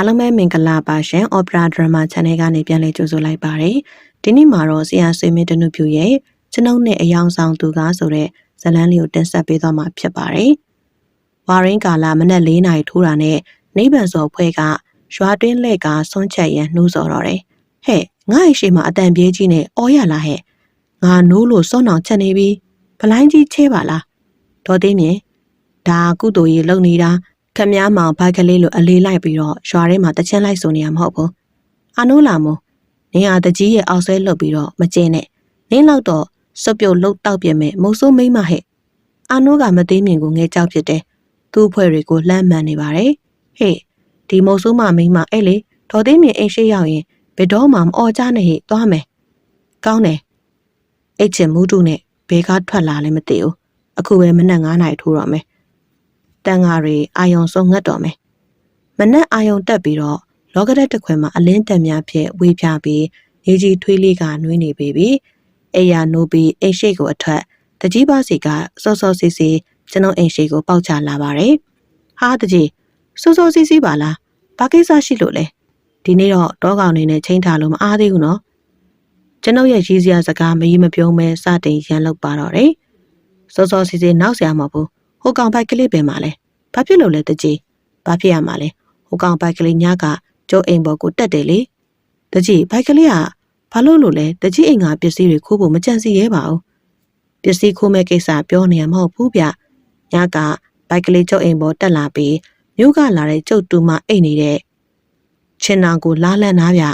အားလုံးပဲမင်္ဂလာပါရှင် Opera Drama Channel ကနေပြန်လည်ကြိုဆိုလိုက်ပါတယ်ဒီနေ့မှာတော့ဆရာဆွေမင်းတနုပြူရဲ့ကျွန်ုပ်နဲ့အယောင်ဆောင်သူကားဆိုတဲ့ဇတ်လန်းလေးကိုတင်ဆက်ပေးသွားမှာဖြစ်ပါတယ်ဝါရင်းကာလာမနက်၄နာရီထိုးတာနဲ့နိဗ္ဗာန်စော်ဖွဲ့ကရွာတွင်းလှဲ့ကဆွန့်ချက်ရန်နှိုးဆော်တော့တယ်ဟဲ့ငါ့ရဲ့ရှိမှာအတန်ပြေးကြီးနဲ့အော်ရလာဟဲ့ငါနိုးလို့စောနောင်ချက်နေပြီဗလိုင်းကြီးချဲပါလားဒေါ်သိမြင်ဒါကုတူကြီးလုံနေတာ ခမည်းမောင်ဘိုက်ကလေးလိုအလေးလိုက်ပြီးတော့ရွာထဲမှာတချင်းလိုက်ဆိုနေရမှာမဟုတ်ဘူးအာနိုးလာမို့နေဟာတကြီးရဲ့အောက်ဆွဲလှုပ်ပြီးတော့မကျင်းနဲ့နင်းလောက်တော့စွပ်ပြုတ်လှုပ်တောက်ပြမဲ့မုံဆိုးမိမ့်မဟဲ့အာနိုးကမသေးမြင်ကိုငဲကြောက်ဖြစ်တယ်သူ့အဖွဲ့တွေကိုလှမ်းမှန်နေပါတယ်ဟေ့ဒီမုံဆိုးမမိမ့်မအဲ့လေဒေါ်သေးမြင်အိမ်ရှိရောက်ရင်ဘယ်တော့မှမအော်ကြနဲ့ဟဲ့သွားမယ်ကောင်းတယ်အိတ်ချင်မူးတုနဲ့ဘဲကားထွက်လာလည်းမသိဘူးအခုပဲမနက်9နာရီထိုးတော့မယ် တန်ဃာတွေအာယုံစုံငတ်တော်မယ်မနက်အာယုံတက်ပြီးတော့လောကရက်တစ်ခွင်မှာအလင်းတက်များဖြင့်ဝေးပြပြီးနေကြီးထွေးလေးကနှွေးနေပြီပြီအိယာနိုးပြီးအိမ်ရှိကိုအထက်တကြီးပါစီကစောစောစီစီကျွန်ုပ်အိမ်ရှိကိုပေါက်ချလာပါတယ်ဟာတကြီးစောစောစီစီပါလားဘာကိစ္စရှိလို့လဲဒီနေ့တော့တောကောင်နေနဲ့ချိန်ထားလို့မအားသေးဘူးနော်ကျွန်ုပ်ရဲ့ရည်စရာစကားမကြီးမပြုံးမဲစတင်ရန်လောက်ပါတော့တယ်စောစောစီစီနောက်ဆရာမဟုတ်ဘူး ဟိုကောင်ဘိုက်ကလေးပင်ပါလဲဘာဖြစ်လို့လဲတကြီးဘာဖြစ်ရမှာလဲဟိုကောင်ဘိုက်ကလေးညကကျုပ်အိမ်ပေါ်ကိုတက်တယ်လေတကြီးဘိုက်ကလေးကဘာလို့လို့လဲတကြီးအိမ်ကပစ္စည်းတွေခိုးဖို့မကြံစီရဲပါဘူးပစ္စည်းခိုးမဲ့ကိစ္စပြောနေရမဟုတ်ဘူးဗျညကဘိုက်ကလေးကျုပ်အိမ်ပေါ်တက်လာပြီးမြို့ကလာတဲ့ကျုပ်တူမအိတ်နေတဲ့ချင်းနာကိုလာလန့်နာဗျ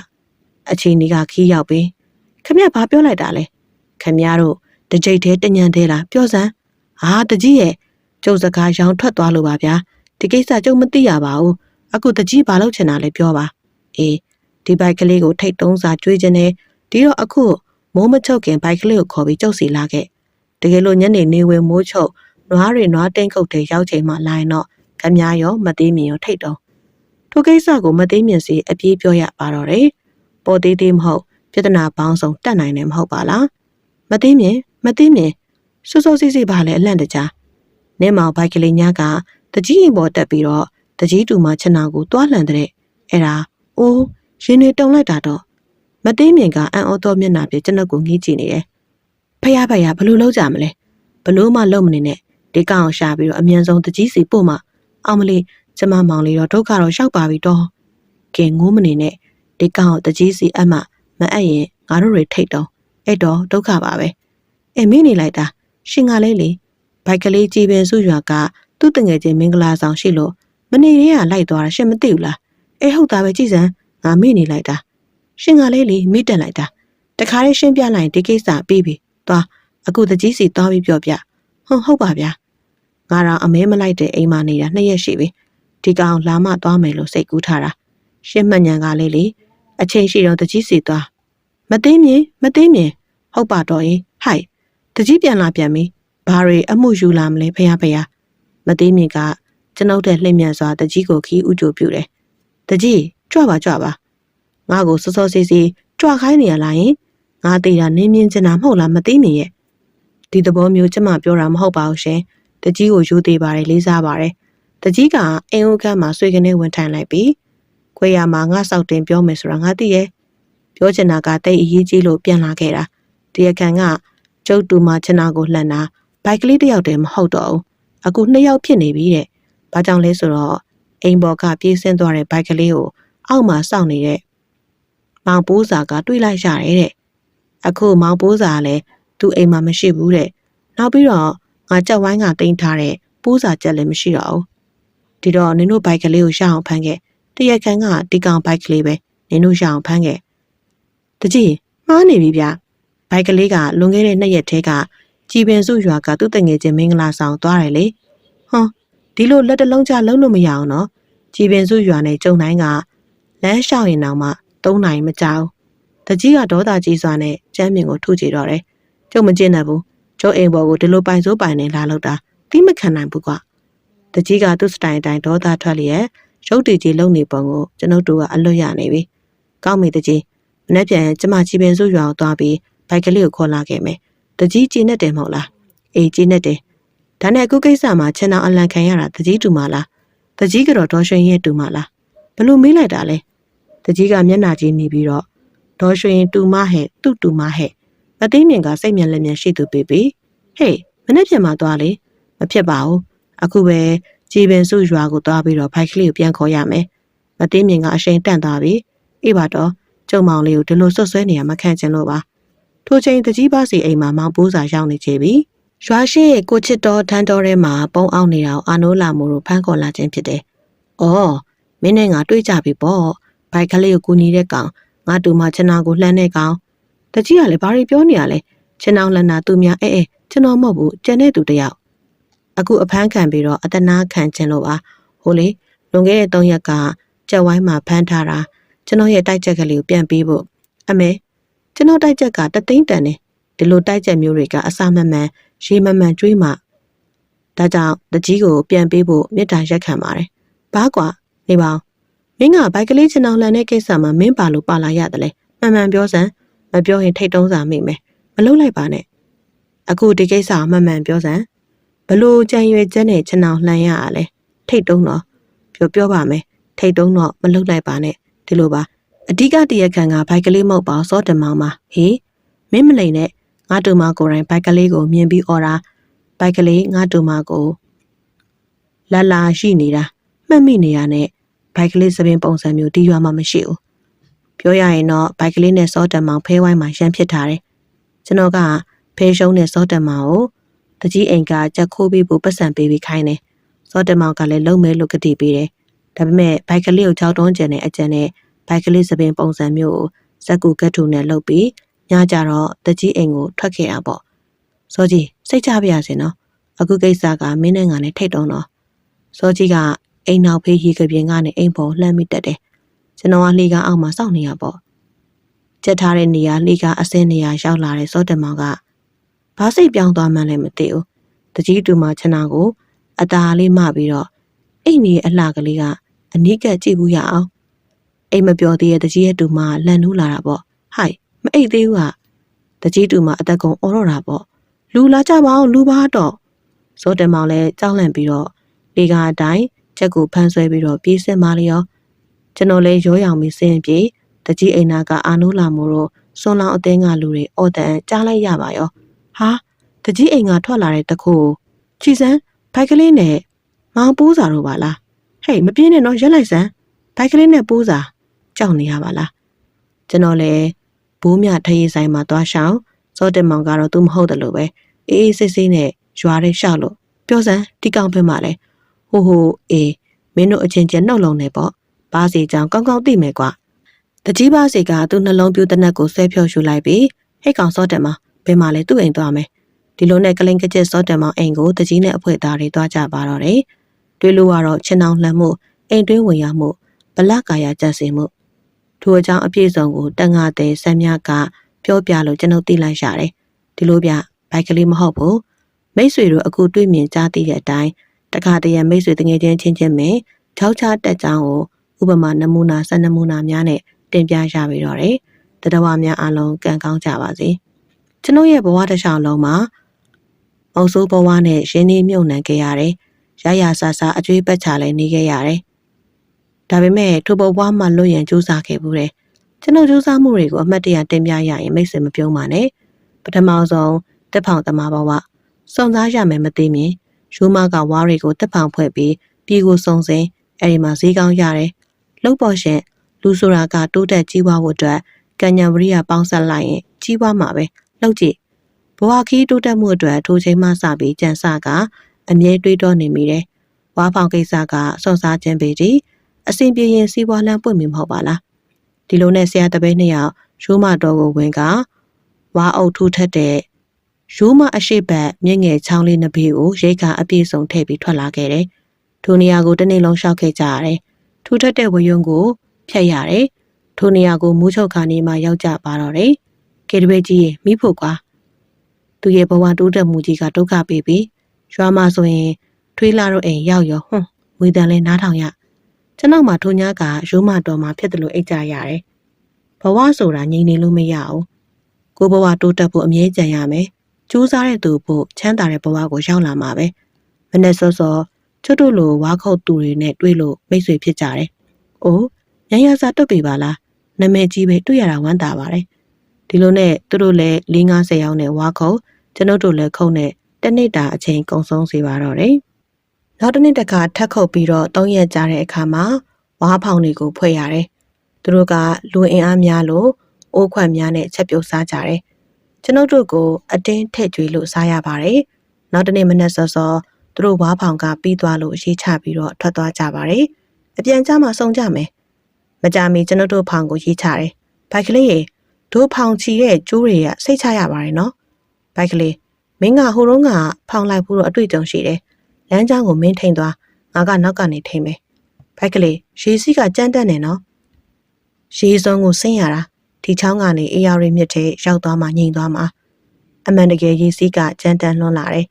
အချိန်ကြီးကခီးရောက်ပြီးခမရဘာပြောလိုက်တာလဲခမရတို့တကြိတ်သေးတညံသေးလားပြောစမ်းဟာတကြီးရဲ့ ကျုပ်စကားရောင်ထွက်သွားလို့ပါဗျာဒီကိစ္စကျုပ်မသိရပါဘူးအခုတကြီးဘာလုပ်ချင်တာလဲပြောပါအေးဒီဘိုက်ကလေးကိုထိတ်တုံးစာကျွေးခြင်းနဲ့ဒီတော့အခုမိုးမချုပ်ခင်ဘိုက်ကလေးကိုခေါ်ပြီးကျုပ်စီလာခဲ့တကယ်လို့ညနေနေဝင်မိုးချုပ်နွားတွေနွားတင်းခုတ်တွေရောက်ချိန်မှလာရင်တော့ခမည်းရောမသေးမြင်ရောထိတ်တုံးထိုကိစ္စကိုမသေးမြင်စီအပြေးပြောရပါတော့တယ်ပေါ်သေးသေးမဟုတ်ပြဿနာပေါင်းစုံတက်နိုင်တယ်မဟုတ်ပါလားမသေးမြင်မသေးမြင်စိုးစိုးစီးစီးပါလေအလန့်တကြား နင်းမောင်ဘိုက်ကလေးညကတကြီးရင်ပေါ်တက်ပြီးတော့တကြီးတူမချနာကိုတွားလှန်တဲ့အဲ့ဒါအိုးရင်တွေတုံလိုက်တာတော့မသိမြင်ကအံ့ဩသောမျက်နှာပြကျွန်ုပ်ကိုငေးကြည့်နေတယ်ဖယားဖယားဘလို့လောက်ကြမလဲဘလို့မှလုံမနေနဲ့ဒီကောင်အောင်ရှာပြီးတော့အမြန်ဆုံးတကြီးစီပို့မှအောင်မလေးကျမမောင်လေးတော့ဒုက္ခတော့ရောက်ပါပြီတော့ကဲငိုးမနေနဲ့ဒီကောင်အောင်တကြီးစီအမှမအပ်ရင်ငါတို့တွေထိတ်တော့အဲ့တော့ဒုက္ခပါပဲအဲမင်းနေလိုက်တာရှင်ကလေးလေ ဘိုက်ကလေးကြည်ပင်စုရွာကသူ့တငယ်ချင်းမင်္ဂလာဆောင်ရှိလို့မနေရရလိုက်သွားတာရှင်မသိဘူးလားအေးဟုတ်တာပဲကြည်စမ်းငါမေ့နေလိုက်တာရှင်ကလေးလေမိတက်လိုက်တာတခါလေးရှင်းပြလိုက်ဒီကိစ္စပြီးပြီသွားအခုတကြီးစီသွားပြီးပြောပြဟုတ်ဟုတ်ပါဗျာငါတော့အမဲမလိုက်တဲ့အိမ်မနေတာနှစ်ရက်ရှိပြီဒီကောင်လာမသွားမယ်လို့စိတ်ကူးထားတာရှင်းမှန်ညံကလေးလေအချိန်ရှိတော့တကြီးစီသွားမသိမြင်မသိမြင်ဟုတ်ပါတော့ရင်ဟိုက်တကြီးပြန်လာပြန်ပြီ ဘာတွေအမှုယူလာမလဲဖះဖះမသိမြင်ကကျွန်ုပ်တဲ့လှည့်မြန်စွာတကြီးကိုခီးဥကြိုပြုတယ်တကြီးကြွပါကြွပါငါကိုစောစောစီစီကြွခိုင်းနေရလားယင်ငါသိတာနင်းမြင်ချင်တာမဟုတ်လားမသိမြင်ရဲ့ဒီသဘောမျိုးကျမပြောတာမဟုတ်ပါဘူးရှင်တကြီးကိုယူသေးပါတယ်လေးစားပါတယ်တကြီးကအင်းဦးခန်းမှာဆွေကနေဝင်ထိုင်လိုက်ပြီးခွေရမှာငါစောက်တင်ပြောမယ်ဆိုတာငါသိရဲ့ပြောချင်တာကတိတ်အရေးကြီးလို့ပြန်လာခဲ့တာတရားခံကကျုပ်တူမချနာကိုလှန်တာ ဘိုက်ကလေးတစ်ယောက်တည်းမဟုတ်တော့ဘူးအခုနှစ်ယောက်ဖြစ်နေပြီတဲ့ဘာကြောင့်လဲဆိုတော့အိမ်ပေါ်ကပြေးဆင်းသွားတဲ့ဘိုက်ကလေးကိုအောက်မှာစောင့်နေတဲ့မောင်ပိုးစာကတွေးလိုက်ရတယ်တဲ့အခုမောင်ပိုးစာကလည်းသူ့အိမ်မှာမရှိဘူးတဲ့နောက်ပြီးတော့ငါကြက်ဝိုင်းကတင်ထားတဲ့ပိုးစာကြက်လည်းမရှိတော့ဘူးဒီတော့နင်တို့ဘိုက်ကလေးကိုရှောက်အောင်ဖမ်းခဲ့တရက်ခန့်ကဒီကောင်ဘိုက်ကလေးပဲနင်တို့ရှောက်အောင်ဖမ်းခဲ့တကြီးမှားနေပြီဗျဘိုက်ကလေးကလွန်ခဲ့တဲ့နှစ်ရက်ထဲက ကြည်ပင်စုရွာကသူ့တငယ်ချင်းမင်္ဂလာဆောင်သွားတယ်လေဟွန်းဒီလိုလက်တလုံးချလုံးလို့မရအောင်နော်ကြည်ပင်စုရွာနဲ့ကျုံတိုင်းကလမ်းလျှောက်ရင်တော့မှ၃နိုင်မကြောက်တကြီးကဒေါသကြီးစွာနဲ့ကျမ်းမြင်ကိုထုကြည့်တော့တယ်ကျုံမကျင်နိုင်ဘူးကျုံအိမ်ပေါ်ကိုဒီလိုပိုင်စိုးပိုင်နေလာလို့တာတိမခံနိုင်ဘူးကွာတကြီးကသူ့စတိုင်တိုင်းဒေါသထွက်လျက်ရုပ်တည်ကြီးလုံနေပုံကိုကျွန်ုပ်တို့ကအလွတ်ရနေပြီကောင်းပြီတကြီးမနေ့ပြန်ကျမကြည်ပင်စုရွာကိုသွားပြီးဘိုက်ကလေးကိုခေါ်လာခဲ့မယ် တကြီးကြည်နဲ့တယ်မဟုတ်လားအေးကြည်နဲ့တယ်ဒါနဲ့အခုကိစ္စမှာချင်အောင်အလံခံရတာတကြီးတူမလားတကြီးကတော့ဒေါ်ရွှင်ရဲ့တူမလားဘလို့မေးလိုက်တာလဲတကြီးကမျက်နှာကြီးနေပြီးတော့ဒေါ်ရွှေရင်တူမဟဲ့သူ့တူမဟဲ့မသိမြင်ကစိတ်မြန်လက်မြန်ရှိသူပေပေဟေးမနေ့ပြန်มาသွားလေမဖြစ်ပါဘူးအခုပဲကြည်ပင်စုရွာကိုသွားပြီးတော့ဖိုက်ကလေးကိုပြန်ခေါ်ရမယ်မသိမြင်ကအရှိန်တန့်သွားပြီအေးပါတော့ကျုံမောင်လေးကိုဒီလိုဆွတ်ဆွဲနေရမခံချင်လို့ပါ ထိုချိန်တကြီးပါစီအိမ်မှာမောင်ပိုးစာရောက်နေကြပြီရွာရှိရဲ့ကိုချစ်တော်ထန်းတော်ထဲမှာပုံအောင်နေတာကိုအာနိုးလာမို့လို့ဖမ်းခေါ်လာခြင်းဖြစ်တယ်။အော်မင်းနဲ့ငါတွေ့ကြပြီပေါ့။ဘိုက်ကလေးကိုကူညီတဲ့ကောင်ငါတူမချင်နာကိုလှမ်းတဲ့ကောင်တကြီးကလည်းဘာတွေပြောနေရလဲချင်အောင်လှမ်းတာသူများအဲအဲကျွန်တော်မဟုတ်ဘူးကျန်တဲ့သူတယောက်အခုအဖမ်းခံပြီးတော့အတနာခံခြင်းလို့ပါဟိုလေလွန်ခဲ့တဲ့၃ရက်ကကြက်ဝိုင်းမှာဖမ်းထားတာကျွန်တော်ရဲ့တိုက်ချက်ကလေးကိုပြန်ပေးဖို့အမေ ကျွန်တော်တိုက်ချက်ကတသိန်းတန်တယ်ဒီလိုတိုက်ချက်မျိုးတွေကအစမမှန်ရေမမှန်ကျွေးမှဒါကြောင့်တကြီးကိုပြန်ပေးဖို့မေတ္တာရက်ခံပါတယ်ဘာကွာနေပါဦးမင်းကဘိုက်ကလေးချင်အောင်လှန်တဲ့ကိစ္စမှာမင်းပါလို့ပါလာရတယ်လေမှန်မှန်ပြောစမ်းမပြောရင်ထိတ်တုံးစာမိမယ်မလုပ်လိုက်ပါနဲ့အခုဒီကိစ္စကိုမှန်မှန်ပြောစမ်းဘလို့ကြံရွယ်ချက်နဲ့ချင်အောင်လှန်ရရလဲထိတ်တုံးတော့ပြောပြောပါမယ်ထိတ်တုံးတော့မလုပ်လိုက်ပါနဲ့ဒီလိုပါ အဓိကတရခံကဘိုက်ကလေးမဟုတ်ပါစောတမောင်ပါဟေးမင်းမလိန်နဲ့ငါတူမကိုယ်တိုင်ဘိုက်ကလေးကိုမြင်ပြီးអော်တာဘိုက်ကလေးငါတူမကိုလာလာရှိနေတာမှတ်မိနေရတဲ့ဘိုက်ကလေးစပင်ပုံစံမျိုးတီးရွာမှမရှိဘူးပြောရရင်တော့ဘိုက်ကလေးနဲ့စောတမောင်ဖဲဝိုင်းမှာရန်ဖြစ်ထားတယ်ကျွန်တော်ကဖဲရှုံးတဲ့စောတမောင်ကိုတကြီးအိမ်ကကြက်ခိုးပြီးဖို့ပတ်စံပေးပြီးခိုင်းတယ်စောတမောင်ကလည်းလုံမဲလို့ကတိပေးတယ်ဒါပေမဲ့ဘိုက်ကလေးကိုကြောက်တွန်းကျင်တဲ့အကြံနဲ့ ဘိုက်ကလေးစပင်ပုံစံမျိုးကိုဇက်ကူကတ်ထူနဲ့လှုပ်ပြီးညကြတော့တကြီးအိမ်ကိုထွက်ခဲ့တာပေါ့စောကြီးစိတ်ချပါရစေနော်အခုကိစ္စကမင်းနဲ့ငါနဲ့ထိတ်တုံးတော့စောကြီးကအိမ်နောက်ဖေးရီကပြင်းကနေအိမ်ပေါ်လှမ်းမိတက်တယ်ကျွန်တော်ကလှေကားအောက်မှာစောင့်နေရပေါ့ကြက်ထားတဲ့နေရာလှေကားအစင်းနေရာရောက်လာတဲ့စောတမောင်ကဘာစိတ်ပြောင်းသွားမှန်းလည်းမသိဘူးတကြီးတူမချနာကိုအตาလေးမပြီးတော့အိမ်ကြီးအလှကလေးကအနီးကပ်ကြည့်ဘူးရအောင် အိမ်မပြောသေးတဲ့တကြီးရဲ့တူမလန်နူးလာတာပေါ့ဟိုက်မအိတ်သေးဘူးဟာတကြီးတူမအသက်ကုန်အော်တော့တာပေါ့လူလာကြပါအောင်လူပါတော့ဇောတမောင်လည်းကြောက်လန့်ပြီးတော့လေကားအတိုင်းချက်ကိုဖမ်းဆွဲပြီးတော့ပြေးစင်ပါလျောကျွန်တော်လည်းရောရောင်ပြီးစင်ပြေတကြီးအိမ်နာကအာနိုးလာမို့တော့စွန်လောင်အတင်းကလူတွေအော်တန်ကြားလိုက်ရပါရောဟာတကြီးအိမ်ကထွက်လာတဲ့တခုချီစမ်းဘိုက်ကလေးနဲ့မောင်ပိုးစာတော့ပါလားဟေးမပြင်းနဲ့တော့ရက်လိုက်စမ်းဘိုက်ကလေးနဲ့ပိုးစာ ကြောက်နေရပါလားကျွန်တော်လည်းဘိုးမြထရေးဆိုင်မှာသွားရှောင်းစောတင်မောင်ကတော့သူမဟုတ်တယ်လို့ပဲအေးအေးဆေးဆေးနဲ့ရွာထဲရှောက်လို့ပြောစမ်းဒီကောင်ဖက်မှာလဲဟိုဟိုအေးမင်းတို့အချင်းချင်းနှုတ်လုံးနေပေါ့ဘာစီကြောင်ကောင်းကောင်းသိမယ်ကွာတကြီးပါစီကသူ့နှလုံးပြူတနက်ကိုဆွဲဖြော်ရှူလိုက်ပြီးဟိတ်ကောင်စောတင်မောင်ဘယ်မှာလဲသူ့အိမ်သွားမယ်ဒီလိုနဲ့ကလင်ကကျစ်စောတင်မောင်အိမ်ကိုတကြီးနဲ့အဖွဲသားတွေသွားကြပါတော့တယ်တွေးလို့ကတော့ချင်းအောင်လှမ်းမှုအိမ်တွင်းဝင်ရမှုဗလကာယကြက်စင်မှု ထိုအကြောင်းအပြည့်စုံကိုတန်ငါတဲ့ဆမ်မြကပြောပြလို့ကျွန်ုပ်သိလိုက်ရတယ်ဒီလိုပြဘိုက်ကလေးမဟုတ်ဘူးမိတ်ဆွေတို့အခုတွေ့မြင်ကြားသိတဲ့အတိုင်းတခါတရံမိတ်ဆွေတငယ်ချင်းချင်းချင်းပဲချောက်ချတက်ကြောင်းကိုဥပမာနမူနာစနမူနာများနဲ့တင်ပြရပြီတော့တယ်တတဝများအလုံးကံကောင်းကြပါစေကျွန်ုပ်ရဲ့ဘဝတစ်လျှောက်လုံးမှာအုပ်စိုးဘဝနဲ့ရင်းနှီးမြုပ်နှံခဲ့ရတယ်ရရဆာဆာအကျွေးပတ်ချလည်းနေခဲ့ရတယ် ဒါပေမဲ့ထိုဘဝမှာလွတ်ရန်ကြိုးစားခဲ့ဘူးတယ်ကျွန်တော်ကြိုးစားမှုတွေကိုအမှတ်တရတင်ပြရရင်မိတ်ဆွေမပြုံးပါနဲ့ပထမဆုံးတက်ဖောင်သမားဘဝစုံစားရမယ်မသိမြင်ရိုးမကဝါးတွေကိုတက်ဖောင်ဖွဲ့ပြီးပြည်ကိုစုံစင်အဲ့ဒီမှာဈေးကောင်းရတယ်လှုပ်ပေါ်ရှင်လူဆိုတာကတိုးတက်ကြီးပွားဖို့အတွက်ကံညာဝရိယပေါင်းဆက်လိုက်ရင်ကြီးပွားမှာပဲလှုပ်ကြည့်ဘဝခီးတိုးတက်မှုအတွက်ထိုချိန်မှစပြီးကြံစကအမြဲတွေးတောနေမိတယ်ဝါဖောင်ကိစ္စကစုံစားခြင်းပေဒီ အစဉ်ပြေရင်စီးပွားလမ်းပွင့်မိမဟုတ်ပါလားဒီလိုနဲ့ဆရာတပည့်နှစ်ယောက်ရိုးမတော်ကိုဝင်ကဝါအုပ်ထူထက်တဲ့ရိုးမအရှိတ်ဘက်မြင့်ငယ်ချောင်းလေးနှစ်ပေကိုရိတ်ကအပြည့်စုံထည့်ပြီးထွက်လာခဲ့တယ်။ထိုနေရာကိုတစ်နေ့လုံးရှောက်ခဲ့ကြရတယ်။ထူထက်တဲ့ဝယွန်းကိုဖြတ်ရတယ်။ထိုနေရာကိုမူးချုပ်ခါနေမှရောက်ကြပါတော့တယ်။ကေတပည့်ကြီးမိဖို့ကွာ။သူရဲ့ဘဝတိုးတက်မှုကြီးကဒုက္ခပေးပြီးရွာမှာဆိုရင်ထွေးလာတော့အိမ်ရောက်ရောဟွန်းဝေတန်လဲနားထောင်ရ။ ကျွန်တော်မှထိုညာကရိုးမတော်မှာဖြစ်တယ်လို့အိတ်ကြရတယ်။ဘဝဆိုတာငြိမ်နေလို့မရဘူး။ကိုဘဝတိုးတက်ဖို့အမြဲကြံရမယ်။ကြိုးစားတဲ့သူဖို့ချမ်းသာတဲ့ဘဝကိုရောက်လာမှာပဲ။မနေ့စောစောချွတ်တို့လိုဝါခုတ်သူတွေနဲ့တွေ့လို့မိတ်ဆွေဖြစ်ကြတယ်။အိုးရန်ရစာတွတ်ပြီပါလားနာမည်ကြီးပဲတွေ့ရတာဝမ်းသာပါတယ်ဒီလိုနဲ့သူတို့လည်း450ရောက်နဲ့ဝါခုံကျွန်ုပ်တို့လည်းခုံနဲ့တစ်နှစ်တာအချိန်ကုန်ဆုံးစေပါတော့တယ် နောက်တစ်နှစ်တခါထပ်ခုတ်ပြီးတော့၃ရက်ကြာတဲ့အခါမှာဝါဖောင်တွေကိုဖွဲ့ရတယ်သူတို့ကလူအင်အားများလို့အိုးခွက်များနဲ့ချက်ပြုတ်စားကြတယ်ကျွန်ုပ်တို့ကိုအတင်းထည့်ကြွေလို့စားရပါတယ်နောက်တစ်နေ့မနက်စောစောသူတို့ဝါဖောင်ကပြီးသွားလို့ရေးချပြီးတော့ထွက်သွားကြပါတယ်အပြန်ကြမှာစုံကြမယ်မကြမီကျွန်ုပ်တို့ဖောင်ကိုရေးချတယ်ဘိုက်ကလေးရေတို့ဖောင်ချီတဲ့ကျိုးတွေကစိတ်ချရပါတယ်နော်ဘိုက်ကလေးမင်းကဟိုတုန်းကဖောင်လိုက်ဖို့တော့အတွေ့အကြုံရှိတယ် လမ်းကြောင်းကိုမင်းထိန်သွားငါကနောက်ကနေထိန်မယ်ဘိုက်ကလေးရေစီးကကြမ်းတက်နေနော်ရေစုံကိုဆင်းရတာဒီချောင်းကနေအေးရရီမြစ်ထဲရောက်သွားမှငြိမ်သွားမှာအမှန်တကယ်ရေစီးကကြမ်းတမ်းလွန်းလာတယ်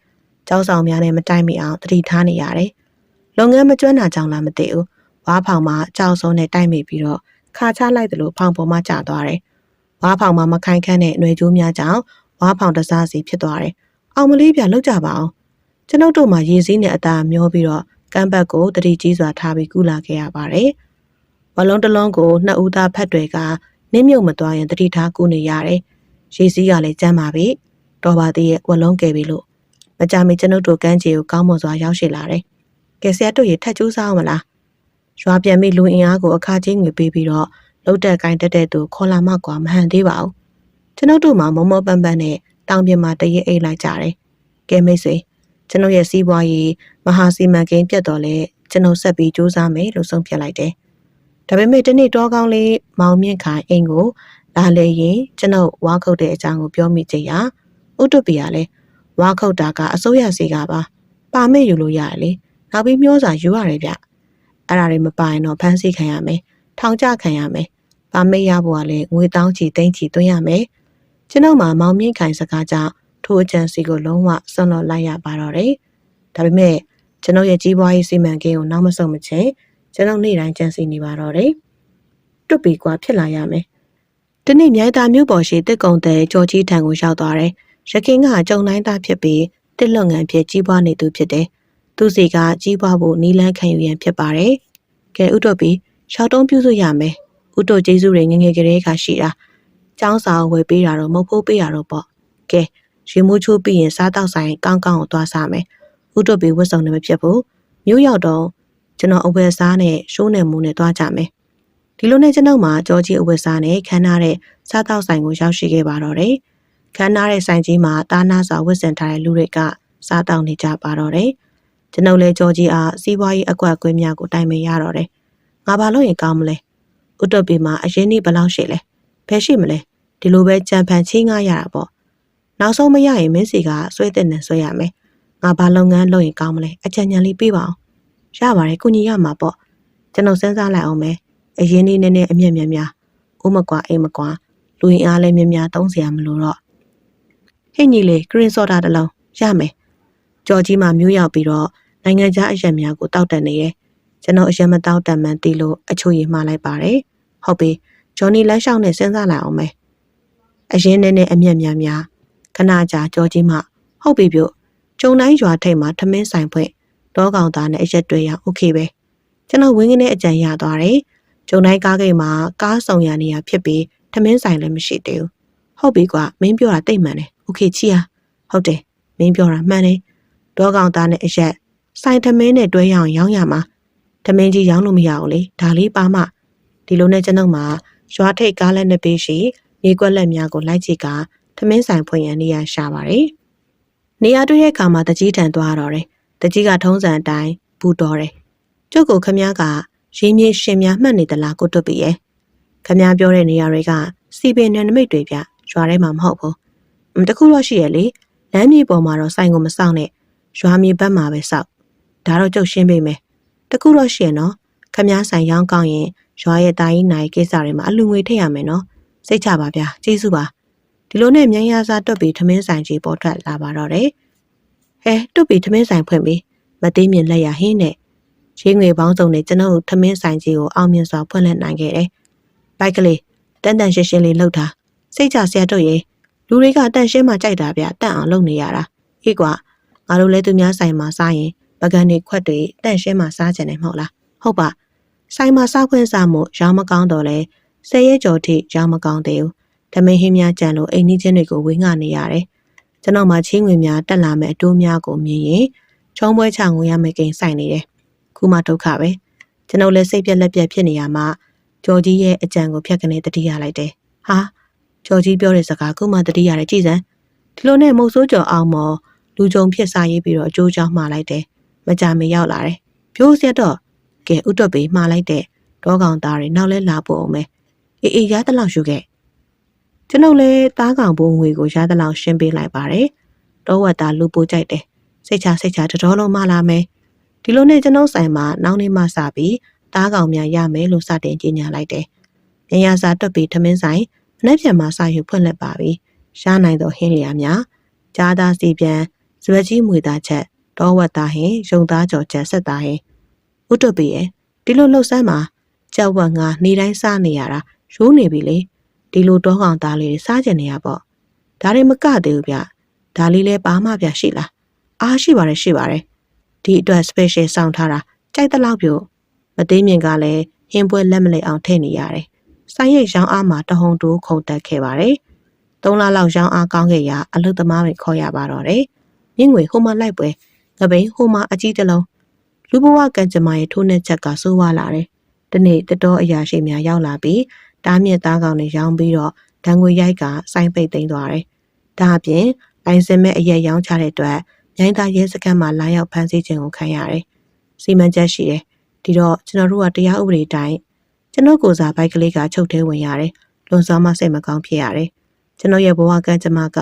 ကျောင်းဆောင်များနဲ့မတိုက်မိအောင်တတိထားနေရတယ်လုပ်ငန်းမကျွမ်းတာကြောင့်လားမသိဘူးဝါဖောင်မှာကြောက်စုံနဲ့တိုက်မိပြီးတော့ခါချလိုက်တယ်လို့ဖောင်ပေါ်မှာကျသွားတယ်ဝါဖောင်မှာမခိုင်ခန့်တဲ့ຫນွေကျိုးများကြောင့်ဝါဖောင်တစားစီဖြစ်သွားတယ်အောင်မလေးပြလောက်ကြပါအောင် ကျွန်ုပ်တို့မှာရေစည်းနဲ့အသာမျောပြီးတော့ကမ်းဘတ်ကိုတတိကြီးစွာထားပြီးကုလာခဲ့ရပါတယ်ဝလုံးတစ်လုံးကိုနှစ်ဦးသားဖက်တွေကနင်းမြုပ်မသွားရင်တတိထားကုနေရတယ်ရေစည်းကလည်းကျမ်းပါပြီတော်ပါသေးရဲ့ဝလုံးကယ်ပြီလို့မကြမီကျွန်ုပ်တို့ကမ်းခြေကိုကောင်းမွန်စွာရောက်ရှိလာတယ်ကယ်ဆရာတို့ရေထက်ကျူးစားအောင်မလားရွာပြန်ပြီးလူအင်အားကိုအခါချင်းငွေပေးပြီးတော့လှုပ်တက်ကိုင်းတက်တဲ့သူခေါ်လာမှကွာမဟန်သေးပါဘူးကျွန်ုပ်တို့မှာမမောပန်းပန်းနဲ့တောင်ပြင်မှာတရေအိတ်လိုက်ကြတယ်ကဲမိတ်ဆွေ ကျွန်ုပ်ရဲ့စီးပွားရေးမဟာစီမံကိန်းပြတ်တော်လဲကျွန်ုပ်ဆက်ပြီးစူးစမ်းမယ်လို့ဆုံးဖြတ်လိုက်တယ်ဒါပေမဲ့ဒီနေ့တောကောင်းလေးမောင်မြင့်ခိုင်အိမ်ကိုလာလေရင်ကျွန်ုပ်ဝါခုတ်တဲ့အကြောင်းကိုပြောမိကြရာဥတုပီကလည်းဝါခုတ်တာကအစိုးရစီကပါပါမေ့ယူလို့ရတယ်လေနောက်ပြီးမျောစာယူရတယ်ဗျအဲ့ဒါတွေမပိုင်တော့ဖမ်းဆီးခံရမယ်ထောင်ချခံရမယ်ပါမေ့ရဖို့ကလည်းငွေတောင်းချီသိန်းချီသွင်းရမယ်ကျွန်ုပ်မှာမောင်မြင့်ခိုင်စကားကြောင့် ထိုအကြံစီကိုလုံးဝဆွန့်လွတ်လိုက်ရပါတော့တယ်ဒါပေမဲ့ကျွန်ုပ်ရဲ့ကြီးပွားရေးစီမံကိန်းကိုနောက်မဆုံးမချင်းကျွန်ုပ်နေ့တိုင်းကြံစီနေပါတော့တယ်တွတ်ပြီးကွာဖြစ်လာရမယ်ဒီနေ့မြိုင်သာမြို့ပေါ်ရှိတစ်ကုံတဲ့ကြော်ကြီးထံကိုရောက်သွားတယ်ရခင်ကကြုံတိုင်းသားဖြစ်ပြီးတစ်လွတ်ငံဖြစ်ကြီးပွားနေသူဖြစ်တယ်သူစီကကြီးပွားဖို့နီလန်းခံယူရန်ဖြစ်ပါတယ်ကဲဥတို့ပြီးရှောက်တုံးပြုစုရမယ်ဥတို့ကျေးဇူးတွေငငယ်ကလေးကရှိတာကျောင်းစာဝယ်ပေးတာတော့မဟုတ်ဖို့ပေးတာတော့ပေါ့ကဲ ရေမိုးချိုးပြီးရင်စားတော့ဆိုင်ကောင်းကောင်းကိုသွားစားမယ်ဥတို့ပြီးဝတ်စုံလည်းမဖြစ်ဘူးမြို့ရောက်တော့ကျွန်တော်အဝယ်စားနဲ့ရှိုးနယ်မူနဲ့သွားကြမယ်ဒီလိုနဲ့ကျွန်တော်မှာကြောကြီးအဝယ်စားနဲ့ခန်းနာတဲ့စားတော့ဆိုင်ကိုရောက်ရှိခဲ့ပါတော့တယ်ခန်းနာတဲ့ဆိုင်ကြီးမှာတားနာစွာဝတ်ဆင်ထားတဲ့လူတွေကစားတော့နေကြပါတော့တယ်ကျွန်ုပ်လည်းကြောကြီးအားစီးပွားရေးအကွက်ကွင်းများကိုတိုင်ပင်ရတော့တယ်ငါဘာလို့ရင်ကောင်းမလဲဥတုပီမှာအရင်နေ့ဘယ်လောက်ရှိလဲဘယ်ရှိမလဲဒီလိုပဲကြံဖန်ချင်းငားရတာပေါ့ နောက်ဆုံးမရရင်မင်းစီကဆွဲတဲ့နဲ့ဆွဲရမယ်ငါဘာလုပ်ငန်းလုပ်ရင်ကောင်းမလဲအချမ်းညံလေးပေးပါအောင်ရပါတယ်ကုညီရမှာပေါ့ကျွန်တော်စဉ်းစားလိုက်အောင်မယ်အရင်နေ့နည်းနည်းအမြက်များများဥမကွာအိမ်မကွာလူရင်အားလည်းများများတုံးစရာမလိုတော့ဟိတ်ညီလေးဂရင်စောတာတစ်လုံးရမယ်ကြော်ကြီးမှမျိုးရောက်ပြီးတော့နိုင်ငံခြားအရက်များကိုတောက်တက်နေရဲ့ကျွန်တော်အရက်မတောက်တက်မှန်းသိလို့အချို့ရီမှားလိုက်ပါတယ်ဟုတ်ပြီဂျော်နီလမ်းလျှောက်နဲ့စဉ်းစားလိုက်အောင်မယ်အရင်နဲ့နဲ့အမျက်များများ ခဏကြာကြောကြီးမှဟုတ်ပြီပြုတ်ကျုံတိုင်းရွာထိပ်မှာထမင်းဆိုင်ဖွင့်တောကောင်သားနဲ့အရက်တွေရโอเคပဲကျွန်တော်ဝင်းကနေအကြံရသွားတယ်ကျုံတိုင်းကားဂိတ်မှာကားဆောင်ရနေရဖြစ်ပြီးထမင်းဆိုင်လည်းမရှိသေးဘူးဟုတ်ပြီကွာမင်းပြောတာတိတ်မှန်တယ်โอเคချီယာဟုတ်တယ်မင်းပြောတာမှန်တယ်တောကောင်သားနဲ့အရက်ဆိုင်ထမင်းနဲ့တွဲရအောင်ရောင်းရမှာထမင်းကြီးရောင်းလို့မရဘူးလေဒါလေးပါမှဒီလိုနဲ့ကျွန်ုပ်မှာရွာထိပ်ကားလက်နှစ်ပေးရှိမြေကွက်လက်များကိုလိုက်ကြည့်က ထမင်းဆိုင်ဖွင့်ရန်နေရာရှာပါတယ်။နေရာတွေ့တဲ့အခါမှာတကြီးထန်သွားတော့တယ်။တကြီးကထုံးစံအတိုင်းဘူတော်တယ်။ကျုပ်ကိုခမည်းကရင်းမြစ်ရှင်များမှတ်နေသလားကိုတွတ်ပြီရဲ့။ခမည်းပြောတဲ့နေရာတွေကစီပင်နယ်နမိတ်တွေပြရွာထဲမှာမဟုတ်ဘူး။တခုတော့ရှိရဲ့လေ။လမ်းမြေပေါ်မှာတော့ဆိုင်ကိုမစောင့်နဲ့။ရွာမြေဘက်မှာပဲစောက်။ဒါတော့ကျုပ်ရှင်းပေးမယ်။တခုတော့ရှိရင်နော်။ခမည်းဆိုင်ရောင်းကောင်းရင်ရွာရဲ့တာကြီးနိုင်ကိစ္စတွေမှာအလူငွေထည့်ရမယ်နော်။စိတ်ချပါဗျာကျေးဇူးပါ။ ဒီလိုနဲ့မြန်ရစားတွတ်ပြီးထမင်းဆိုင်ကြီးပေါ်ထွက်လာပါတော့တယ်ဟဲတွတ်ပြီးထမင်းဆိုင်ဖွင့်ပြီးမသေးမြင်လက်ရဟင်းနဲ့ရင်းငွေပေါင်းစုံနဲ့ကျွန်တော်ထမင်းဆိုင်ကြီးကိုအောင်မြင်စွာဖွင့်လှစ်နိုင်ခဲ့တယ်ဘိုက်ကလေးတန်တန်ရှင်းရှင်းလေးလှုပ်တာစိတ်ချဆရာတို့ရေလူတွေကတန်ရှင်းမှကြိုက်တာဗျတန့်အောင်လုပ်နေရတာအေးကွာငါတို့လည်းသူများဆိုင်မှာစားရင်ပကံတွေခွက်တွေတန့်ရှင်းမှစားကြတယ်မဟုတ်လားဟုတ်ပါဆိုင်မှာစောက်ခွင့်စားမှုရောင်းမကောင်းတော့လဲဆယ်ရက်ကျော်ထိရောင်းမကောင်းသေးဘူး ဓမင်းဟင်းများကြံလို့အိမ်နီးချင်းတွေကိုဝေငှနေရတယ်ကျွန်တော်မှချင်းငွေများတက်လာမဲ့အတိုးများကိုမြင်ရင်ချုံပွဲချငွေရမယ့်ကိန်းဆိုင်နေတယ်ခုမှဒုက္ခပဲကျွန်တော်လည်းစိတ်ပြက်လက်ပြက်ဖြစ်နေရမှာကျော်ကြီးရဲ့အကြံကိုဖျက်ကနေတတိရလိုက်တယ်ဟာကျော်ကြီးပြောတဲ့စကားခုမှတတိရတယ်ကြည်စမ်းဒီလိုနဲ့မုတ်ဆိုးကျော်အောင်မော်လူကြုံဖြစ်စားရေးပြီးတော့အကျိုးကြောင့်မှားလိုက်တယ်မကြမရောက်လာတယ်ပြိုးစက်တော့ကဲဥတွက်ပေမှားလိုက်တဲ့တောကောင်သားတွေနောက်လဲလာဖို့အောင်မယ်အေးအေးရသလောက်ယူခဲ့ ကျွန်ုပ်လည်းသားကောင်ဘုံငွေကိုရသလောက်ရှင်းပေးလိုက်ပါတယ်တောဝက်သားလူပိုကြိုက်တယ်စိတ်ချစိတ်ချတတော်လုံးမလာမယ်ဒီလိုနဲ့ကျွန်ုပ်ဆိုင်မှာနောက်နေ့မှစပြီးသားကောင်များရမယ်လို့စတင်ကြေညာလိုက်တယ်ညရစာတွက်ပြီးထမင်းဆိုင်မနေ့ပြန်မှစယူဖွင့်လက်ပါပြီရှားနိုင်သောဟင်းလျာများကြားသားစီပြန်စပကြီးမွေသားချက်တောဝက်သားဟင်ရုံသားကြော်ချက်ဆက်သားဟင်ဥတုပီရဲ့ဒီလိုလှုပ်ဆန်းမှာကြောက်ဝက်ငါနေတိုင်းစားနေရတာရိုးနေပြီလေ ဒီလိုတောကောင်သားလေးတွေစားကြနေရပေါ့ဒါတွေမကသေးဘူးဗျဒါလေးလဲပါမှဗျရှိလားအားရှိပါတယ်ရှိပါတယ်ဒီအတွက် special စောင့်ထားတာကြိုက်တဲ့လောက်ပြို့မသိမြင်ကလည်းဟင်းပွဲလက်မလိအောင်ထည့်နေရတယ်ဆိုင်ရိတ်ရောင်းအားမှာတဟုန်တိုးခုန်တက်ခဲ့ပါတယ်သုံးလလောက်ရောင်းအားကောင်းခဲ့ရာအလုသမားတွေခေါ်ရပါတော့တယ်မြင့်ငွေဟိုမှလိုက်ပွဲငပိန်ဟိုမှအကြီးတလုံးလူဘဝကံကြမ္မာရဲ့ထိုးနှက်ချက်ကဆိုးဝါးလာတယ်။ဒီနေ့တတော်အရာရှိများရောက်လာပြီး တားမြစ်သားကောင်တွေရောင်းပြီးတော့ဒဏ်ငွေရိုက်ကစိုင်းပိတ်သိမ်းသွားတယ်။ဒါအပြင်လိုင်စင်မဲ့အရက်ရောင်းချတဲ့အတွက်မြိုင်းသားရဲစခန်းမှာလာရောက်ဖမ်းဆီးခြင်းကိုခံရတယ်။စီမံချက်ရှိတယ်။ဒီတော့ကျွန်တော်တို့ကတရားဥပဒေတိုင်းကျွန်တော်ကိုယ်စားဘိုက်ကလေးကချုပ်သေးဝင်ရတယ်။လွန်စွာမှစိတ်မကောင်းဖြစ်ရတယ်။ကျွန်တော်ရဲ့ဘဝကံကြမ္မာက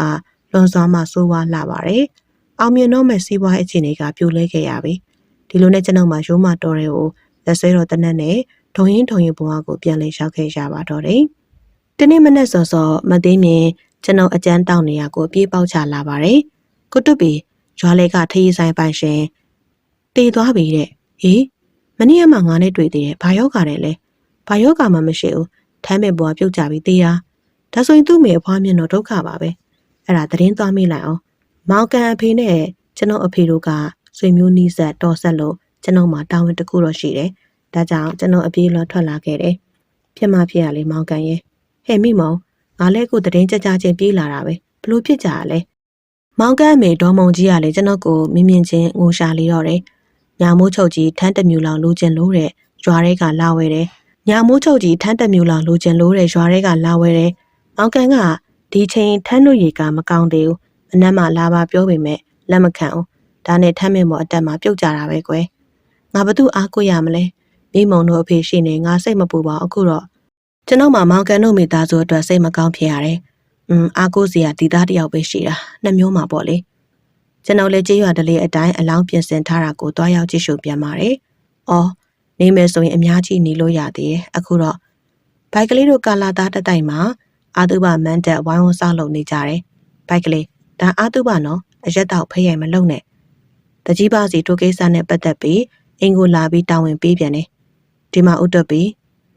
လွန်စွာမှဆိုးဝါးလာပါတယ်။အောင်မြင်တော့မဲ့စီးပွားရေးအခြေအနေကပြိုလဲခဲ့ရပြီ။ဒီလိုနဲ့ကျွန်တော်မှရိုးမတော်တွေကိုလက်ဆွဲတော်တနက်နဲ့ ဒုံရင်ဒုံရင်ဘဝကိုပြန်လည်ရောက်ခဲ့ရပါတော့တယ်။ဒီနေ့မနေ့စောစောမသိမြင်ကျွန်တော်အကြမ်းတောင်းနေရကိုပြေးပေါက်ချလာပါတယ်။ကုတုပီရွာလေးကထရီးဆိုင်ပိုင်ရှင်တည်သွားပြီတဲ့။ဟေးမနေ့ကမှငါနဲ့တွေ့သေးတယ်။ဘာယောဂါတယ်လဲ။ဘာယောဂါမှမရှိဘူး။ထမ်းမဲ့ဘွားပြုတ်ကြပြီးသေးတာ။ဒါဆိုရင်သူ့မေအဖွားမြင်တော့ဒုက္ခပါပဲ။အဲ့ဒါသတင်းသွားမိလိုက်အောင်။မောင်ကန်အဖေနဲ့ကျွန်တော်အဖေတို့ကဆွေမျိုးနီးစပ်တော်ဆက်လို့ကျွန်တော်မှတာဝန်တစ်ခုတော့ရှိတယ်။ ဒါကြောင့်ကျွန်တော်အပြေးလွှတ်ထွက်လာခဲ့တယ်။ဖြစ်မှဖြစ်ရလေမောင်ကန်ရဲ့ဟဲ့မိမောင်ငါလည်းကိုတရင်ကြကြချင်းပြေးလာတာပဲဘလို့ဖြစ်ကြရလဲ။မောင်ကန်အမေဒေါ်မုံကြီးကလည်းကျွန်တော်ကိုမြင်မြင်ချင်းငိုရှာလေတော့တယ်။ညာမိုးချုပ်ကြီးထန်းတစ်မြူလောင်လိုချင်လို့တဲ့ရွာတွေကလာဝဲတယ်။ညာမိုးချုပ်ကြီးထန်းတစ်မြူလောင်လိုချင်လို့တဲ့ရွာတွေကလာဝဲတယ်။မောင်ကန်ကဒီချိန်ထန်းတို့ရေကမကောင်းသေးဘူး။အနက်မှလာပါပြောပေမဲ့လက်မခံဘူး။ဒါနဲ့ထမ်းမင်းမော်အတက်မှာပြုတ်ကြတာပဲကွယ်။ငါဘသူအားကိုရမလဲ။ မိမုံတို့အဖေရှိနေငါစိတ်မပူပါဘူးအခုတော့ကျွန်တော်မှမောင်ကန်တို့မိသားစုအတွက်စိတ်မကောင်းဖြစ်ရတယ်။อืมအားကိုးစရာဒီသားတယောက်ပဲရှိတာ။နှစ်မျိုးမှပေါ့လေ။ကျွန်တော်လည်းကြေးရွာတလေးအတိုင်းအလောင်းပြင်ဆင်ထားတာကိုတွားရောက်ကြည့်ရှုပြန်ပါတယ်။အော်နေမယ်ဆိုရင်အများကြီးနေလို့ရသေးတယ်။အခုတော့ဘိုက်ကလေးတို့ကာလာသားတစ်တိုက်မှာအာတုဘမန်တက်ဝိုင်းဝန်းစားလုပ်နေကြတယ်။ဘိုက်ကလေးဒါအာတုဘနော်အရက်တော့ဖရိုင်မလုံနဲ့။တကြီးပါစီတို့ကိစ္စနဲ့ပတ်သက်ပြီးအင်ကိုလာပြီးတာဝန်ပေးပြန်တယ်။ ဒီမှာဥတွတ်ပြီး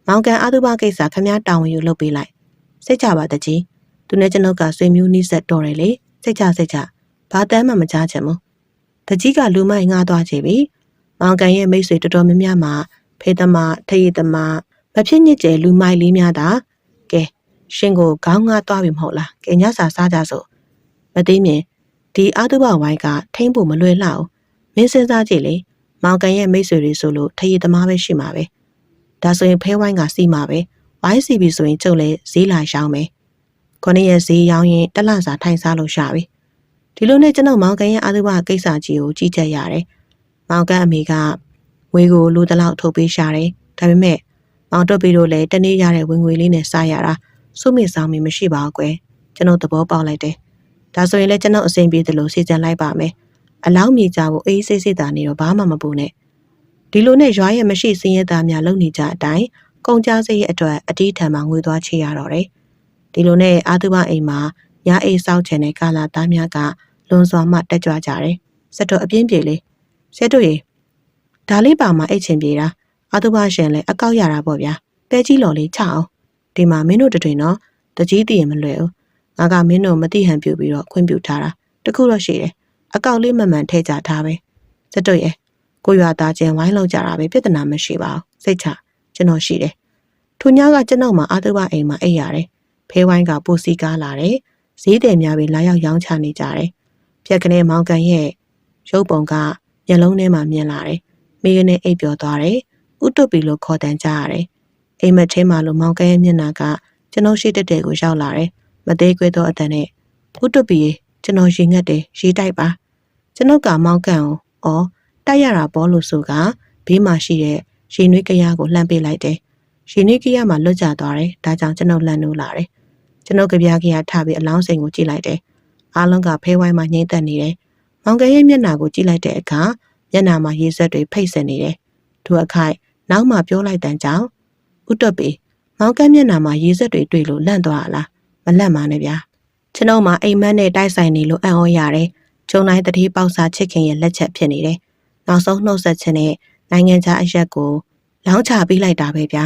မောင်ကန်အာတုဘကိစ္စခမည်းတာဝန်ယူလုပ်ပေးလိုက်စိတ်ကြပါတကြီးသူနဲ့ကျွန်ုပ်ကဆွေမျိုးနှိစက်တော်တယ်လေစိတ်ကြစိတ်ကြဘာတမ်းမှမကြားချင်ဘူးတကြီးကလူမိုက်ငားသွားချေပြီမောင်ကန်ရဲ့မိတ်ဆွေတော်တော်များများမှာဖေးသမားထရိသမားမဖြစ်ညစ်ကျဲလူမိုက်လေးများတာကဲရှင်ကိုခေါင်းငားသွားပြီမဟုတ်လားကဲညစာစားကြစို့မသိမြင်ဒီအာတုဘဝိုင်းကထိမ့်ဖို့မလွယ်လှဘူးမင်းစဉ်းစားကြည့်လေမောင်ကန်ရဲ့မိတ်ဆွေတွေဆိုလို့ထရိသမားပဲရှိမှာပဲ ဒါဆိုရင်ဖဲဝိုင်းကစီမှာပဲဝိုင်းစီပြီဆိုရင်ကျုပ်လည်းဈေးလာရှောင်းမယ်ခொနရဲ့ဈေးရောင်းရင်တလစာထိုင်စားလို့ရပြီဒီလိုနဲ့ကျွန်တော်မောင်ကန်ရဲ့အာသုဘကိစ္စကြီးကိုကြီးကြပ်ရတယ်မောင်ကန်အမေကဝေကိုလိုတလောက်ထုတ်ပေးရှာတယ်ဒါပေမဲ့မောင်တွတ်ပြီးတော့လည်းတနေ့ရတဲ့ဝင်ငွေလေးနဲ့စားရတာစုမိဆောင်မီမရှိပါဘူးကွယ်ကျွန်တော်သဘောပေါက်လိုက်တယ်ဒါဆိုရင်လည်းကျွန်တော်အစဉ်ပြေသလိုစီစဉ်လိုက်ပါမယ်အလောင်းမြေကြဖို့အေးစိတ်စိတ်သာနေတော့ဘာမှမပူနဲ့ ဒီလိုနဲ့ရွာရဲ့မရှိစင်းရဲသားများလုံနေကြအတိုင်းကုန်ကြစရဲ့အတွက်အတီးထံမှာငွေသွားချေရတော့တယ်ဒီလိုနဲ့အာသုဘအိမ်မှာညအိတ်စောက်ချင်တဲ့ကာလာသားများကလွန်စွာမှတက်ကြွကြတယ်စက်တော့အပြင်းပြေလေစက်တို့ရေဒါလေးပါမှာအိတ်ချင်ပြေတာအာသုဘရှင်လည်းအကောက်ရတာပေါ့ဗျာပဲကြီးလော်လေးချအောင်ဒီမှာမင်းတို့တွင်တော့တကြီးတည်ရင်မလွယ်ဘူးငါကမင်းတို့မတိဟန်ပြူပြီးတော့ခွင့်ပြုထားတာတခုတော့ရှိတယ်အကောက်လေးမှန်မှန်ထည့်ကြထားပဲစက်တို့ရေ ကိုရွာသားချင်းဝိုင်းလောက်ကြတာပဲပြဿနာမရှိပါဘူးစိတ်ချကျွန်တော်ရှိတယ်ထိုညကကျွန်တော်မှအာတုဘအိမ်မှာအိပ်ရတယ်ဖဲဝိုင်းကပိုစီကားလာတယ်ဈေးတယ်များပြီးလာရောက်ရောင်းချနေကြတယ်ဖြက်ကနေမောင်ကန်ရဲ့ရုပ်ပုံကမျက်လုံးထဲမှာမြင်လာတယ်မိကနေအိပ်ပျော်သွားတယ်ဥတုပီလို့ခေါ်တန်ကြရတယ်အိမ်မက်ထဲမှာလို့မောင်ကန်ရဲ့မျက်နှာကကျွန်တော်ရှိတဲ့တဲ့ကိုရောက်လာတယ်မသေးခွဲသောအတန်နဲ့ဥတုပီရေကျွန်တော်ရင်ငတ်တယ်ရေးတိုက်ပါကျွန်ုပ်ကမောင်ကန်ကိုဩ တိုက်ရတာပေါ်လို့ဆိုကဘေးမှာရှိတဲ့ရှင်နွေးကရကိုလှမ်းပေးလိုက်တယ်ရှင်နွေးကရမှာလွတ်ကျသွားတယ်ဒါကြောင့်ကျွန်ုပ်လှမ်းနိုးလာတယ်ကျွန်ုပ်ကြပြားကရထပြီးအလောင်းစိန်ကိုကြည့်လိုက်တယ်အားလုံးကဖဲဝိုင်းမှာငိမ့်သက်နေတယ်မောင်ကရဲ့မျက်နှာကိုကြည့်လိုက်တဲ့အခါမျက်နှာမှာရေစက်တွေဖိတ်ဆင်နေတယ်သူအခိုက်နောက်မှပြောလိုက်တဲ့ကြောင့်ဥတ္တပေမောင်ကမျက်နှာမှာရေစက်တွေတွေ့လို့လန့်သွားလားမလန့်ပါနဲ့ဗျာကျွန်တော်မှအိမ်မက်နဲ့တိုက်ဆိုင်နေလို့အံ့ဩရတယ်ကျုံတိုင်းတတိပေါက်စားချစ်ခင်ရဲ့လက်ချက်ဖြစ်နေတယ် နောက်ဆုံးနှုတ်ဆက်ခြင်းနဲ့နိုင်ငံခြားအရက်ကိုလောင်းချပေးလိုက်တာပဲဗျာ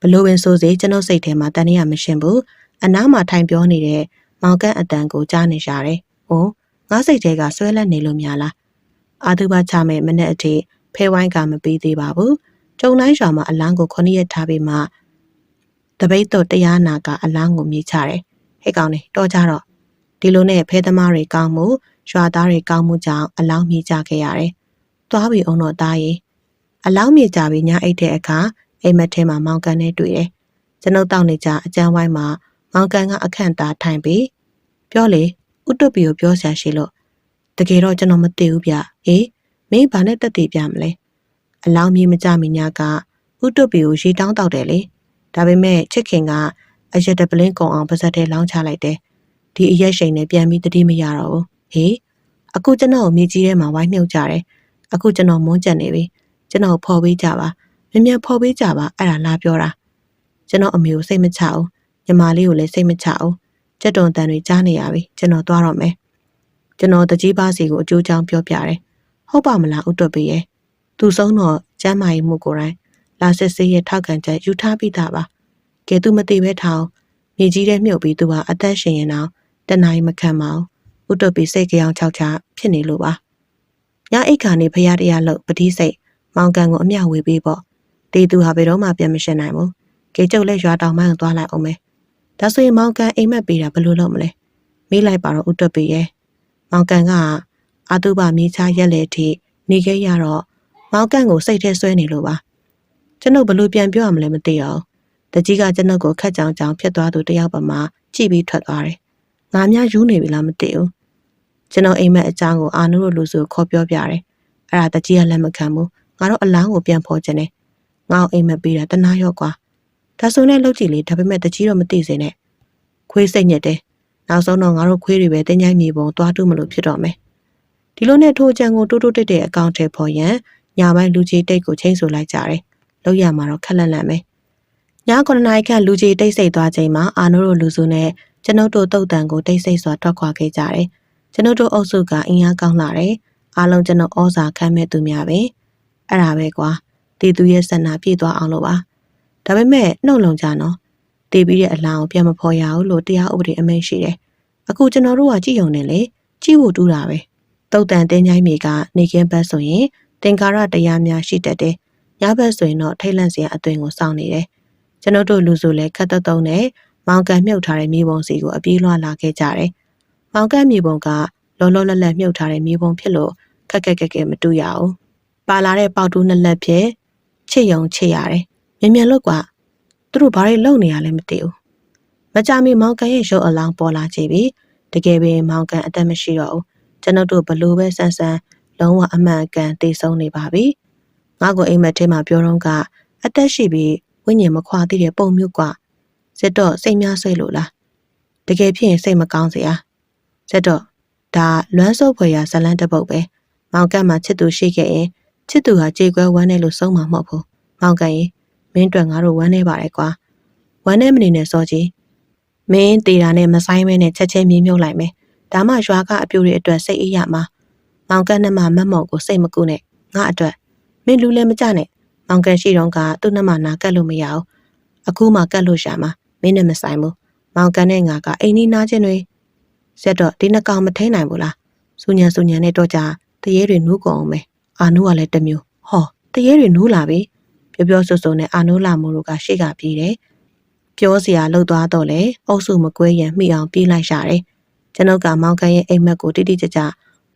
ဘလို့ဝင်ဆိုစေကျွန်ုပ်စိတ်ထဲမှာတန်ရမရှင်းဘူးအနားမှာထိုင်ပြောနေတဲ့မောင်ကန့်အတန်ကိုကြားနေရတယ်။ဟိုငါစိတ်ထဲကဆွဲလက်နေလို့များလား။အာသူဘချမဲ့မနေ့အထိဖဲဝိုင်းကမပြီးသေးပါဘူး။ကျုံတိုင်းရွာမှာအလန်းကိုခொနည်းရထားပြီးမှတပိတ်တော့တရားနာကအလန်းကိုမြေချတယ်။ဟဲ့ကောင်နေတော့ကြတော့ဒီလိုနဲ့ဖဲသမားတွေကောင်းမှုရွာသားတွေကောင်းမှုကြောင့်အလောင်းမြေချခဲ့ရတယ်။ သွားပြီအောင်တော့သားရေအလောင်းမြေချပြီးညအိတ်တဲ့အခါအိမ်မက်ထဲမှာမောင်ကန်နဲ့တွေ့တယ်။ကျွန်ုပ်တောက်နေကြအကျန်းဝိုင်းမှာမောင်ကန်ကအခန့်သားထိုင်ပြီးပြောလေဥတုပီကိုပြောဆရာရှိလို့တကယ်တော့ကျွန်တော်မသိဘူးဗျဟေးမင်းဘာနဲ့တက်တည်ပြမလဲအလောင်းမြေမကြမီညာကဥတုပီကိုရေတောင်းတောက်တယ်လေဒါပေမဲ့ချစ်ခင်ကအရက်တပလင်းကုံအောင်ပါဇက်ထဲလောင်းချလိုက်တယ်ဒီအရက်ရှိန်နဲ့ပြန်ပြီးတတိမရတော့ဘူးဟေးအခုကျွန်တော်မြေကြီးထဲမှာဝိုင်းမြုပ်ကြတယ် အခုကျွန်တော်မွန်းကျက်နေပြီကျွန်တော်ဖော်ပေးကြပါမြင်မြန်ဖော်ပေးကြပါအဲ့ဒါလာပြောတာကျွန်တော်အမေကိုစိတ်မချဘူးညီမလေးကိုလည်းစိတ်မချဘူးကြက်တုံတန်တွေကြားနေရပြီကျွန်တော်သွားတော့မယ်ကျွန်တော်တကြီးပါစီကိုအကျိုးချောင်းပြောပြတယ်ဟုတ်ပါမလားဥတွက်ပေးရဲ့သူဆုံးတော့ကျမ်းမာရေးမှုကိုယ်တိုင်လာစစ်စေးရဲ့ထောက်ခံချက်ယူထားပြီးသားပါကဲသူမသိပဲထောင်းမြေကြီးထဲမြုပ်ပြီးသူဟာအသက်ရှင်ရင်တော့တနိုင်မခံပါဘူးဥတွက်ပေးစိတ်ကြောင်ချောက်ချဖြစ်နေလို့ပါ ညအိတ်ခါနေဖရားတရားလို့ပတိစိတ်မောင်ကန်ကိုအမျှဝေပေးပေါ့တေးသူဟာဘယ်တော့မှပြန်မရှင်းနိုင်ဘူး။ကေကျုပ်လည်းရွာတောင်မှန်းသွားလိုက်အောင်မယ်။ဒါဆိုရင်မောင်ကန်အိမ်မက်ပေးတာဘယ်လိုလုပ်မလဲ။မေးလိုက်ပါတော့ဥတွက်ပေးရဲ့။မောင်ကန်ကအာတုဘမြေချရက်လေထိနေခဲ့ရတော့မောင်ကန်ကိုစိတ်ထဲဆွဲနေလို့ပါ။ကျွန်ုပ်ဘယ်လိုပြန်ပြောရမလဲမသိအောင်။တကြီးကကျွန်ုပ်ကိုခက်ကြောင်ကြောင်ဖြစ်သွားသူတယောက်ပါမှကြည့်ပြီးထွက်သွားတယ်။ငါများယူနေပြီလားမသိဘူး။ ကျွန်တော်အိမ်မက်အကြောင်းကိုအာနုတို့လူစုခေါ်ပြောပြတယ်။အဲ့ဒါတကြီးကလက်မခံဘူး။ငါတို့အလောင်းကိုပြန်ဖော်ခြင်းနဲ့ငါ့အိမ်မက်ပေးတာတနာရော့ကွာဒါဆိုနဲ့လုပ်ကြည့်လေဒါပေမဲ့တကြီးတော့မသိစေနဲ့ခွေးစိတ်ညက်တယ်နောက်ဆုံးတော့ငါတို့ခွေးတွေပဲတင်းကြိုင်းမြေပုံသွားတူးမလို့ဖြစ်တော့မယ်ဒီလိုနဲ့ထိုးချံကိုတိုးတိုးတိတ်တဲ့အကောင့်ထဲပေါ်ရန်ညာပိုင်းလူကြီးတိတ်ကိုချိန်ဆလိုက်ကြတယ်လောက်ရမှာတော့ခက်လက်လန့်ပဲည9နာရီခန့်လူကြီးတိတ်ဆိတ်သွားချိန်မှာအာနိုတို့လူစုနဲ့ကျွန်ုပ်တို့တုတ်တန်ကိုတိတ်ဆိတ်စွာထွက်ခွာခဲ့ကြတယ် ကျွန်ုပ်တို့အုပ်စုကအင်အားကောင်းလာတယ်အားလုံးကျွန်တော်ဩဇာခံမဲ့သူများပဲအဲ့ဒါပဲကွာတည်သူရဲ့ဆန္ဒပြည့်သွားအောင်လို့ပါဒါပေမဲ့နှုတ်လုံကြနော်တည်ပြီးတဲ့အလောင်းပြန်မဖော်ရဘူးလို့တရားဥပဒေအမိန့်ရှိတယ်အခုကျွန်တော်တို့ကကြည့်ုံနေလေကြည့်ဖို့တူးတာပဲတုတ်တန်တင်းချိုင်းမြေကနေကင်းဘက်ဆိုရင်တင်္ကာရတရားများရှိတတ်တယ်ညဘက်ဆိုရင်တော့ထိတ်လန့်စရာအသွင်ကိုစောင့်နေတယ်ကျွန်တော်တို့လူစုလည်းခက်သက်သုံးနဲ့မောင်ကန်မြုပ်ထားတဲ့မြေပုံစီကိုအပြေးလွှာလာခဲ့ကြတယ် မောင်ကန်မြေပုံကလောလောလတ်လတ်မြုပ်ထားတဲ့မြေပုံဖြစ်လို့ခက်ခက်ခက်ခက်မတူရအောင်ပါလာတဲ့ပေါတူးနှစ်လက်ဖြင့်ချစ်ယုံချစ်ရတယ်။မြန်မြန်လို့ကွာသူတို့ဘာတွေလုပ်နေရလဲမသိဘူး။မကြမီမောင်ကန်ရဲ့ရုပ်အလောင်းပေါ်လာကြပြီ။တကယ်ပင်မောင်ကန်အသက်မရှိတော့ဘူး။ကျွန်ုပ်တို့ဘလို့ပဲဆန်းဆန်းလုံးဝအမှန်ကန်တည်ဆုံးနေပါပြီ။ငါ့ကိုအိမ်မက်ထဲမှာပြောတော့ကအသက်ရှိပြီးဝိညာဉ်မခွာသေးတဲ့ပုံမျိုးကွာ။စစ်တော့စိတ်များဆွဲလို့လား။တကယ်ဖြစ်ရင်စိတ်မကောင်းစရာ။ စစ်တော့ဒါလွမ်းစောဖွယ်ရာဇလန်းတစ်ပုတ်ပဲ။မောင်ကန်မှာချစ်သူရှိခဲ့ရင်ချစ်သူဟာကြေကွဲဝမ်းနဲ့လို့ဆုံးမှာမဟုတ်ဘူး။မောင်ကန်ရင်မင်းတို့ငါတို့ဝမ်းနေပါတယ်ကွာ။ဝမ်းနေမနေနဲ့စောကြီး။မင်းတေတာနဲ့မဆိုင်မဲနဲ့ချက်ချင်းမြေမြုပ်လိုက်မယ်။ဒါမှရွာကအပြူတွေအတွက်စိတ်အေးရမှာ။မောင်ကန်နဲ့မှမတ်မော်ကိုစိတ်မကူနဲ့ငါအတွက်မင်းလူလည်းမကြနဲ့။မောင်ကန်ရှိတော့ကသူ့နှမနာကတ်လို့မရဘူး။အခုမှကတ်လို့ရှာမှာမင်းနဲ့မဆိုင်ဘူး။မောင်ကန်နဲ့ငါကအိမ်နီးနားချင်းတွေ ဆက်တော့ဒီနှကောင်မထိနိုင်ဘူးလား။စူညံစူညံနဲ့တော့ကြတရေတွေနူးကုန်အောင်မယ်။အာနုကလည်းတမျိုးဟောတရေတွေနိုးလာပြီပြပြောပြောဆိုဆိုနဲ့အာနိုးလာမိုးတို့ကရှေ့ကပြေးတယ်ပြောစရာလှုပ်သွားတော့လေအုပ်စုမကွဲရန်မိအောင်ပြေးလိုက်ရတယ်ကျွန်ုပ်ကမောင်ကန်ရဲ့အိမ်မက်ကိုတိတိကျကျ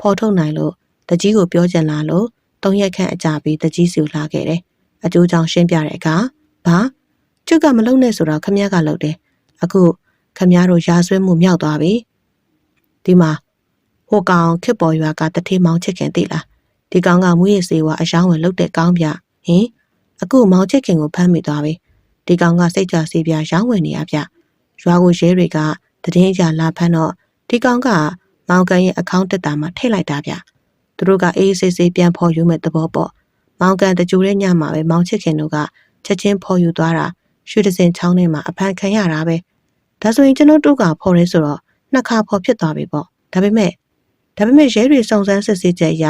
ဖော်ထုတ်နိုင်လို့တကြီးကိုပြောချင်လာလို့သုံးရက်ခန့်အကြာပြီးတကြီးစီကိုလာခဲ့တယ်အကျိုးကြောင့်ရှင်းပြတဲ့အခါဘာကျွတ်ကမလုံနဲ့ဆိုတော့ခမရကလုံတယ်အခုခမရတို့ရာဆွဲမှုမြောက်သွားပြီ ဒီမှာဟိုကောင်ခစ်ပေါ်ရွာကတထေးမောင်ချစ်ခင်သိလားဒီကောင်ကမူရည်စေဝါအယောင်းဝင်လုတ်တဲ့ကောင်းပြဟင်အခုမောင်ချစ်ခင်ကိုဖမ်းမိသွားပြီဒီကောင်ကစိတ်ကြစေးပြရောင်းဝင်နေရဗျရွာကိုရဲတွေကတည်င်းကြလာဖမ်းတော့ဒီကောင်ကမောင်ကန်ရဲ့အကောင့်တက်တာမှာထိတ်လိုက်တာဗျသူတို့ကအေးဆေးဆေးပြန်ဖော်ယူမဲ့သဘောပေါ့မောင်ကန်တကြူတဲ့ညမှာပဲမောင်ချစ်ခင်တို့ကချက်ချင်းဖော်ယူသွားတာရွှေတစင်ချောင်းထဲမှာအဖမ်းခံရတာပဲဒါဆိုရင်ကျွန်တော်တို့ကဖော်ရဲဆိုတော့ နှစ်ခါဖော်ဖြစ်သွားပြီပေါ့ဒါပေမဲ့ဒါပေမဲ့ရဲတွေစုံစမ်းစစ်ဆေးချက်အရ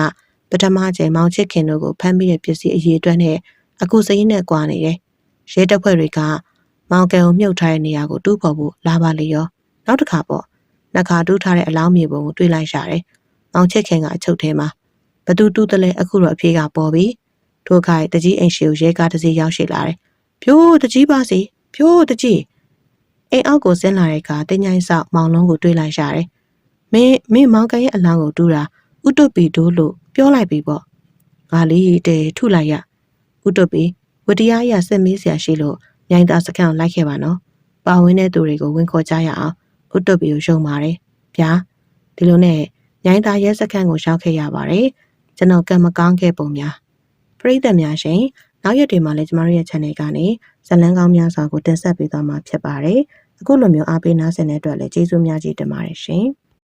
ပထမချိန်မောင်ချစ်ခင်တို့ကိုဖမ်းပြီးတဲ့ပစ္စည်းအရေးအတွက်နဲ့အခုစရင်နဲ့ကွာနေတယ်ရဲတပ်ဖွဲ့တွေကမောင်ကန်ကိုမြုပ်ထားတဲ့နေရာကိုတူးဖော်ဖို့လာပါလေရောနောက်တစ်ခါပေါ့နှစ်ခါတူးထားတဲ့အလောင်းမြေပုံကိုတွေ့လိုက်ရတယ်မောင်ချစ်ခင်ကအချုပ်ထဲမှာဘသူတူးတယ်လဲအခုတော့အဖြေကပေါ်ပြီထို့ခိုင်တကြီးအိမ်ရှိကိုရဲကားတစ်စီးရောက်ရှိလာတယ်ဖြိုးတကြီးပါစီဖြိုးတကြီး အိမ်အောက်ကိုဆင်းလာတဲ့အခါတင်းញိုင်းဆောက်မောင်လုံးကိုတွေ့လိုက်ရတယ်မင်းမင်းမောင်ကန်ရဲ့အလောင်းကိုတူးတာဥတုပီတိုးလို့ပြောလိုက်ပြီပေါ့ငါလေးတဲထုလိုက်ရဥတုပီဝတရားအရစစ်မေးစရာရှိလို့မြိုင်သားစခန်းကိုလိုက်ခဲ့ပါနော်ပါဝင်တဲ့သူတွေကိုဝင်ခေါ်ကြရအောင်ဥတုပီကိုရှုံပါတယ်ဗျာဒီလိုနဲ့မြိုင်သားရဲစခန်းကိုရောက်ခဲ့ရပါတယ်ကျွန်တော်ကံမကောင်းခဲ့ပုံများပရိသတ်များရှင်နောက်ရက်တွေမှာလည်းကျမတို့ရဲ့ channel ကနေ ဇလန်းကောင်းများစွာကိုတင်ဆက်ပေးသွားမှာဖြစ်ပါတယ်အခုလိုမျိုးအားပေးနားဆင်တဲ့အတွက်လည်းကျေးဇူးများကြီးတင်ပါတယ်ရှင်